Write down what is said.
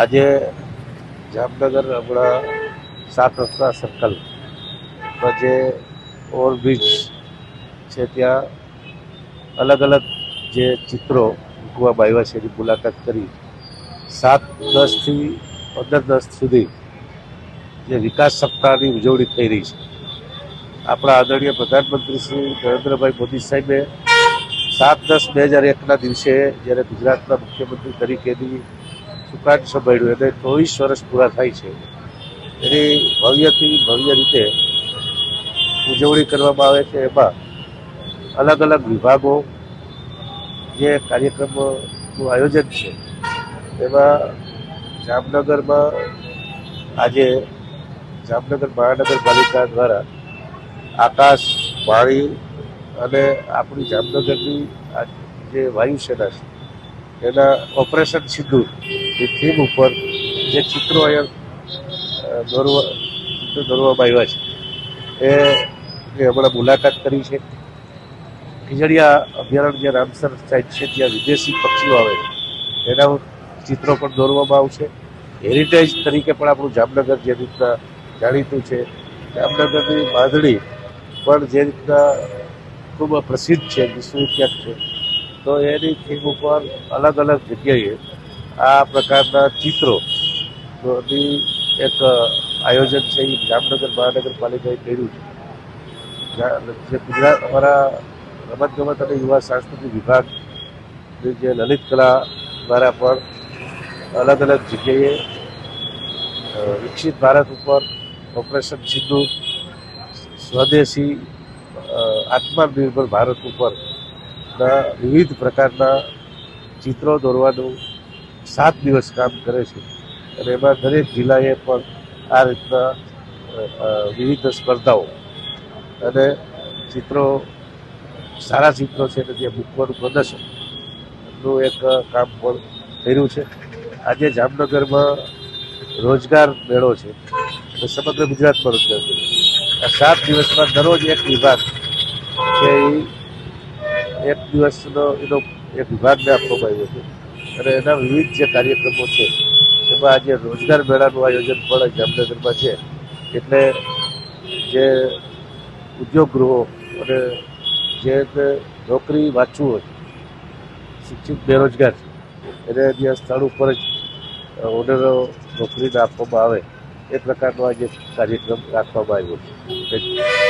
આજે જામનગર હમણાં સાત રસ્તા સર્કલ જે ઓવરબ્રિજ છે, ત્યાં અલગ અલગ જે ચિત્રો મૂકવામાં આવ્યા છે, એની મુલાકાત કરી. સાત દસથી પંદર દસ સુધી જે વિકાસ સપ્તાહની ઉજવણી થઈ રહી છે. આપણા આદરણીય પ્રધાનમંત્રી શ્રી નરેન્દ્રભાઈ મોદી સાહેબે સાત દસ બે હજાર એકના દિવસે જ્યારે ગુજરાતના મુખ્યમંત્રી તરીકેની સુકાન સંભાળ્યું એટલે ચોવીસ વર્ષ પૂરા થાય છે. એની ભવ્યથી ભવ્ય રીતે ઉજવણી કરવામાં આવે છે. એમાં અલગ અલગ વિભાગો જે કાર્યક્રમનું આયોજન છે. એમાં જામનગરમાં આજે જામનગર મહાનગરપાલિકા દ્વારા આકાશ, પાણી અને આપણી જામનગરની જે વાયુસેના છે એના ઓપરેશન સિંધુ એ થીમ ઉપર જે ચિત્રો અહીંયા દોરવા, ચિત્રો દોરવામાં આવ્યા છે, એ હમણાં મુલાકાત કરી છે. ખીજડીયા અભયારણ્ય જે રામસર સાઇટ છે, ત્યાં વિદેશી પક્ષીઓ આવે છે. એના ચિત્રો પણ દોરવામાં આવશે. હેરિટેજ તરીકે પણ આપણું જામનગર જે રીતના જાણીતું છે. જામનગરની બાંધણી પણ જે રીતના ખૂબ પ્રસિદ્ધ છે, વિશ્વવિખ્યાત છે. તો એની થીમ ઉપર અલગ અલગ જગ્યાએ આ પ્રકારના ચિત્રો ની એક આયોજન છે એ જામનગર મહાનગરપાલિકાએ કર્યું છે. જે ગુજરાત અમારા રમતગમત અને યુવા સાંસ્કૃતિક વિભાગ જે લલિત કલા દ્વારા પણ અલગ અલગ જગ્યાએ વિકસિત ભારત ઉપર ઓપરેશન સિંધુ સ્વદેશી આત્મનિર્ભર ભારત ઉપર ના, વિવિધ પ્રકારના ચિત્રો દોરવાનું સાત દિવસ કામ કરે છે. અને એમાં દરેક જિલ્લાએ પણ આ રીતના વિવિધ સ્પર્ધાઓ અને ચિત્રો, સારા ચિત્રો છે અને જે મૂકવાનું પ્રદર્શનનું એક કામ પણ કર્યું છે. આજે જામનગરમાં રોજગાર મેળો છે અને સમગ્ર ગુજરાતમાં રોજગાર મેળો આ સાત દિવસમાં દરરોજ એક વિભાગ છે એક દિવસનો એનો એક વિભાગને આપવામાં આવ્યો હતો અને એના વિવિધ જે કાર્યક્રમો છે, એમાં આજે રોજગાર મેળાનું આયોજન પણ જામનગરમાં છે. એટલે જે ઉદ્યોગ ગૃહો અને જે નોકરી વાંચવું હોય, શિક્ષિત બેરોજગાર, એને ત્યાં સ્થળ ઉપર જ ઓર્ડરો નોકરીને આપવામાં આવે, એ પ્રકારનો આજે કાર્યક્રમ રાખવામાં આવ્યો છે.